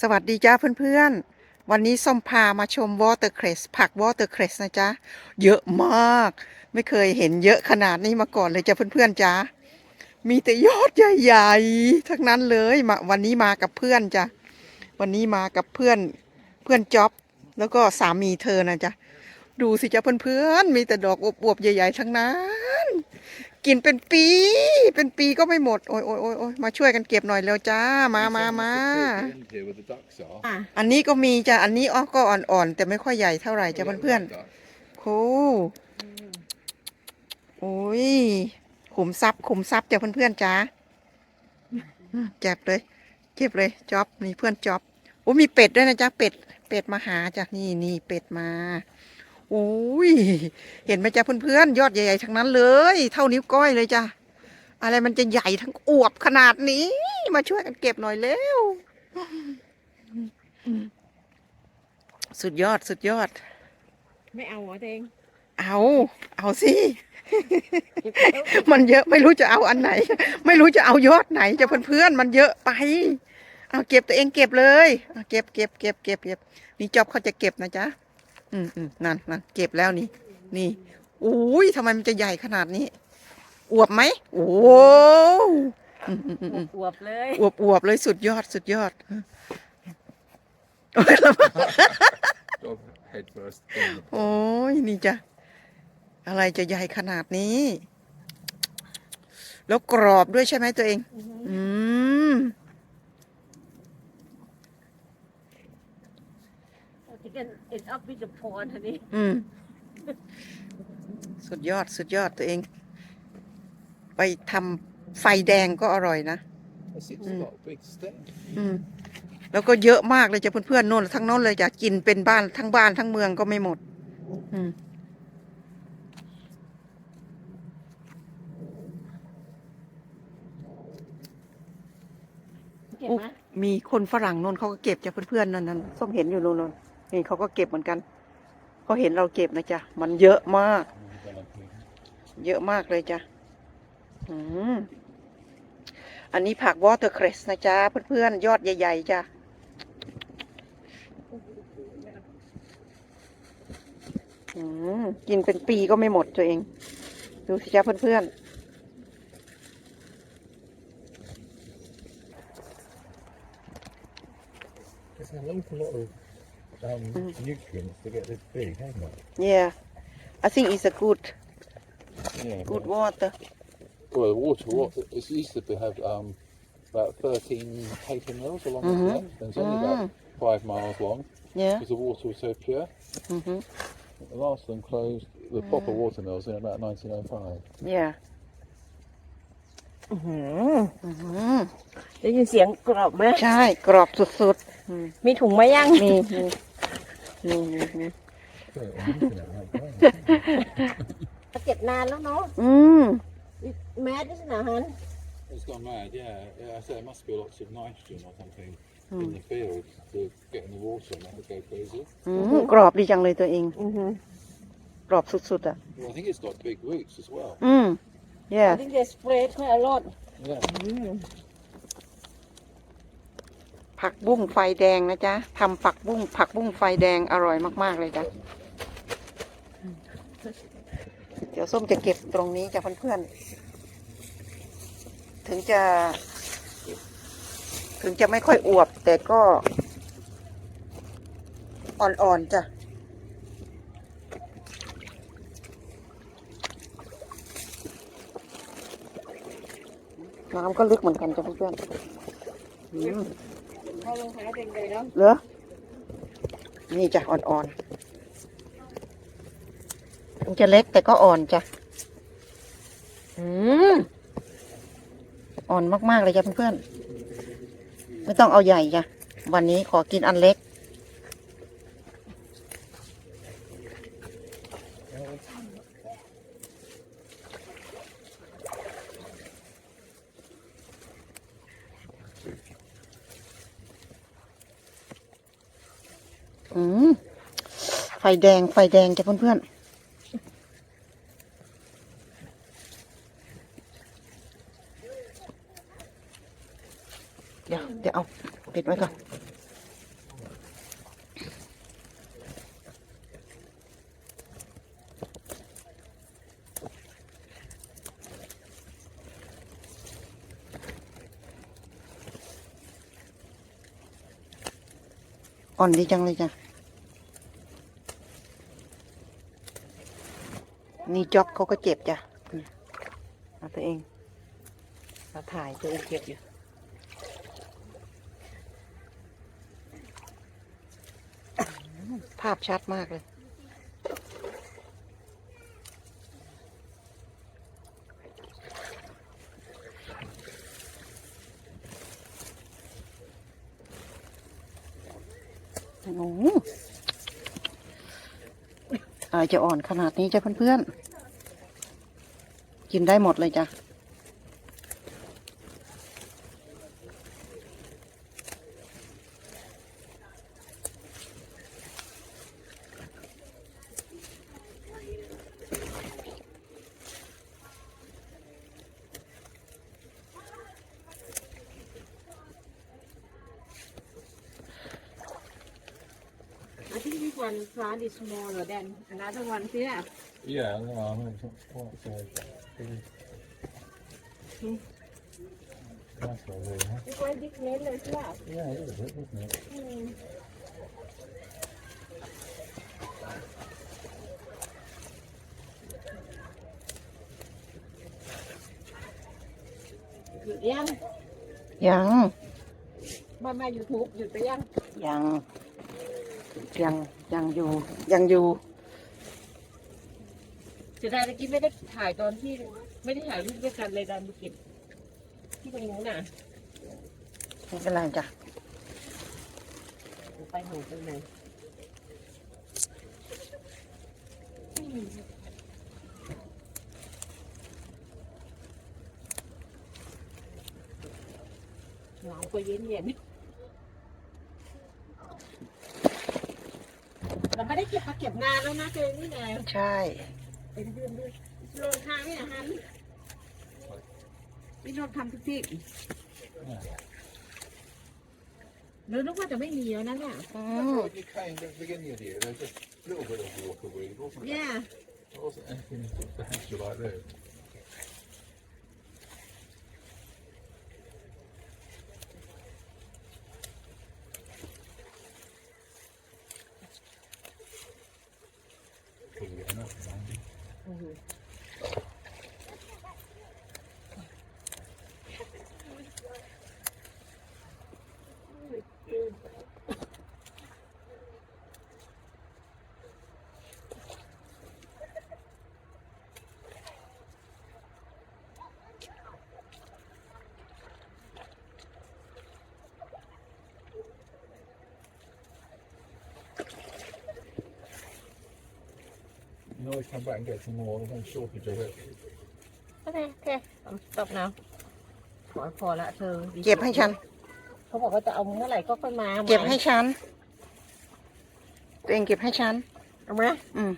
สวัสดีจ้าเพื่อนๆ วันนี้ส้มพามาชมวอเตอร์เครสผักวอเตอร์เครสนะจ๊ะ เยอะมาก ไม่เคยเห็นเยอะขนาดนี้มาก่อนเลยจ้าเพื่อนๆจ้ามีแต่ยอดใหญ่ๆ ทั้งนั้นเลยมาวันนี้มากับเพื่อนจ้ะ วันนี้มากับเพื่อนเพื่อนจ็อบ แล้วก็สามีเธอนะจ๊ะ ดูสิจ้าเพื่อนๆ มีแต่ดอกอวบๆใหญ่ ๆ ทั้งนั้น กินเป็นปี เป็นปีก็ไม่หมด โอ้ยโอ้ยโอ้ยโอ้ยมาช่วยกันเก็บหน่อยเร็วจ้า มามามา อันนี้ก็มีจ้ะ อันนี้อ๋อก็อ่อนๆ แต่ไม่ค่อยใหญ่เท่าไหร่จ้ะเพื่อนๆโอ้โอ้ยขุมทรัพย์ขุมทรัพย์จ้ะเพื่อนๆจ้าอืมเจ็บเลยเก็บเลยจ็อบนี่เพื่อนจ็อบโอ้มีเป็ดด้วยนะจ๊ะเป็ด เป็ดมาหาจ้ะนี่นี่เป็ดมา อ้ยเห็นไหมจ๊ะเพื่อนๆยอดใหญ่ๆทั้งนั้นเลย เท่านิ้วก้อยเลยจ้ะอะไรมันจะใหญ่ทั้งอวบขนาดนี้ มาช่วยกันเก็บหน่อยเร็วสุดยอดสุดยอด ไม่เอาเหรอตัวเองเอา เอาสิ มันเยอะไม่รู้จะเอาอันไหน ไม่รู้จะเอายอดไหนจะเพื่อนๆมันเยอะไป เอาเก็บตัวเองเก็บเลยเอาเก็บเก็บเก็บเก็บเก็บนี่จอบเขาจะเก็บนะจ๊ะ อืมอืมนั่นนั่นเก็บแล้วนี่ นี่อุ้ยทำไมมันจะใหญ่ขนาดนี้ อวบไหมโอ้อืมอืมอืมอืมอวบเลยอวบอวบเลยสุดยอดสุดยอดโอ้ยระวัง Dog head first. in the โอ้ยนี่จ้ะอะไรจะใหญ่ขนาดนี้ แล้วกรอบด้วยใช่ไหมตัวเอง อืม ที่กัน end up with the pond อันนี้อืม สุดยอดสุดยอดตัวเอง ไปทำไฟแดงก็อร่อยนะ It's, it's Mm. got a big stem. อืม แล้วก็เยอะมากเลยจ้ะเพื่อนๆโน่นทั้งโน้นเลยจ้ะกินเป็นบ้านทั้งบ้านทั้งเมืองก็ไม่หมด อืม เก็บไหมมีคนฝรั่งโน่นเขาก็เก็บจ้ะเพื่อนๆนั่นนั่นส้มเห็นอยู่โน่นโน่น นี่เขาก็เก็บเหมือนกันเขาเห็นเราเก็บนะจ๊ะมันเยอะมาก เยอะมากเลยจ้ะอืมอันนี้ผักวอเตอร์เครสนะจ๊ะเพื่อนๆยอดใหญ่ๆจ้ะอืมกินเป็นปีก็ไม่หมดตัวเอง ดูสิจ้ะเพื่อน There's um, nutrients to get this big, hasn't it? ๆ yeah I think it's a good Yeah. good water Well, the water, what it used to be, have um, about 13 paper mills along Mhm. the left, and it's only about five miles long yeah because the water was so pure. อือฮึ The last of them closed, the proper water mills, in about 1905. yeah อื้อหือ อือหือ ได้ยินเสียงกรอบไหม ใช่กรอบสุดๆอืม มีถุงไหมยัง มีมีมี มีมี So, I'm looking at that, เก็บนานแล้วเนาะอืมแมสด้วยนะฮัน It's gone mad, yeah. yeah. I say there must be lots of nitrogen or something Hmm. in the field to get in the water and make it go crazy. อืมกรอบดีจังเลยตัวเองอือหือกรอบสุดๆอะ Well, I think it's got big roots as well. อืม yeah ที่จะสเปรย์ค่อยอร่อย Yeah. ผักบุ้งไฟแดงนะจ๊ะทำผักบุ้งผักบุ้งไฟแดงอร่อยมากๆเลยจ้ะเดี๋ยวส้มจะเก็บตรงนี้จ้ะเพื่อนๆถึงจะ ถึงจะไม่ค่อยอวบ แต่ก็ อ่อนๆจ้ะน้ำก็ลึกเหมือนกันจ้ะเพื่อนๆ เข้ารองเท้าเต็มเลยแล้วเหรอนี่จ้ะอ่อนๆมันจะเล็กแต่ก็อ่อนจ้ะอืมอ่อนมากๆเลยจ้ะเพื่อนๆไม่ต้องเอาใหญ่จ้ะวันนี้ขอกินอันเล็ก ไฟแดงไฟแดงจ้ะเพื่อนๆเดี๋ยวเดี๋ยวเอาปิดไว้ก่อน อ่อนดีจังเลยจ้ะ นี่จ็อบเขาก็เจ็บจ้ะเอาตัวเองเราถ่ายตัวเองเจ็บอยู่ภาพชัดมากเลย โอ้ จะอ่อนขนาดนี้จ้ะเพื่อนๆ กินได้หมดเลยจ้ะ think this one plant is smaller than another one here Yeah, no, I mean, it's not quite so big. Hmm. That's all really, huh? it's quite different เลยใช่ป่ะ Yeah, a little bit, isn't it? อืมหยุดยังยัง มามา YouTube หยุดไปยัง ยัง ยังยังอยู่ยังอยู่เสียดายเมื่อกี้ไม่ได้ถ่ายตอนที่ไม่ได้ถ่ายรูปด้วยกันเลยดันไปเก็บที่ตรงนู้นน่ะไม่เป็นไรจ้ะไปหนูตรงไหนหนาวก็เย็นเย็นๆเรา ไม่ได้เก็บมาเก็บนานแล้วนะเจอนี่ไงใช่เป็นเดือนด้วยโลนทางนี่นะฮันนี่โลนทำทุกที่หรือนึกว่าจะไม่มีแล้วนะเนี่ยอื That's ม what you came at the beginning of the year. There was just a little bit of water weed, wasn't it? เนี่ย There wasn't anything substantial like this. Vì nó. Always come back and get some more. There's no shortage of it. โอเค โอเคตบนะขอพอละเธอดีเก็บให้ฉัน เขาบอกว่าจะเอาเมื่อไหร่ก็ค่อยมาเก็บให้ฉัน ตัวเองเก็บให้ฉัน เอาไหมอืม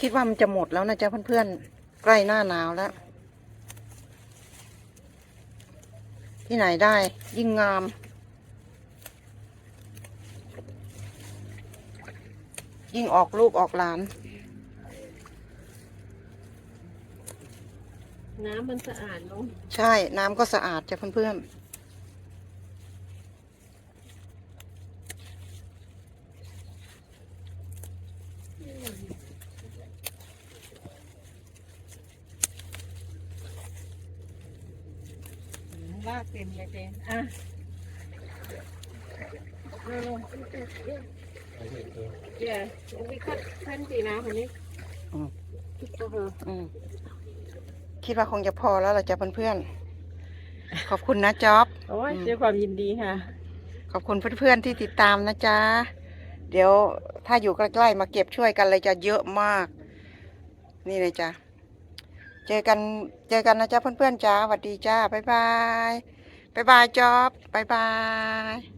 คิดว่ามันจะหมดแล้วนะจ๊ะเพื่อนๆใก ล้หน้าหนาวแล้ว ที่ไหนได้ยิ่งงาม ยิ่งออกลูกออกหลาน น้ำมันสะอาดเนาะใช่น้ำก็สะอาดจ้ะเพื่อน ลากเต็มเลยเจนอะเร็วๆ I think so. เดี๋ยวมีขั้นขั้นสีน้ำคนนี้คิดตัวเธอๆอืมคิดว่าคงจะพอแล้วล่ะจ้ะเพื่อนๆขอบคุณนะจ๊อบโอ้ยอืมด้วยความยินดีค่ะ ขอบคุณเพื่อนๆที่ติดตามนะจ๊ะเดี๋ยวถ้าอยู่ใกล้ๆมาเก็บช่วยกันเลยจะเยอะมาก นี่เลยจ้ะ เจอกันเจอกันนะจ๊ะเพื่อนๆจ้าสวัสดีจ้าบ๊ายบายบ๊ายบายจ๊อบบ๊ายบาย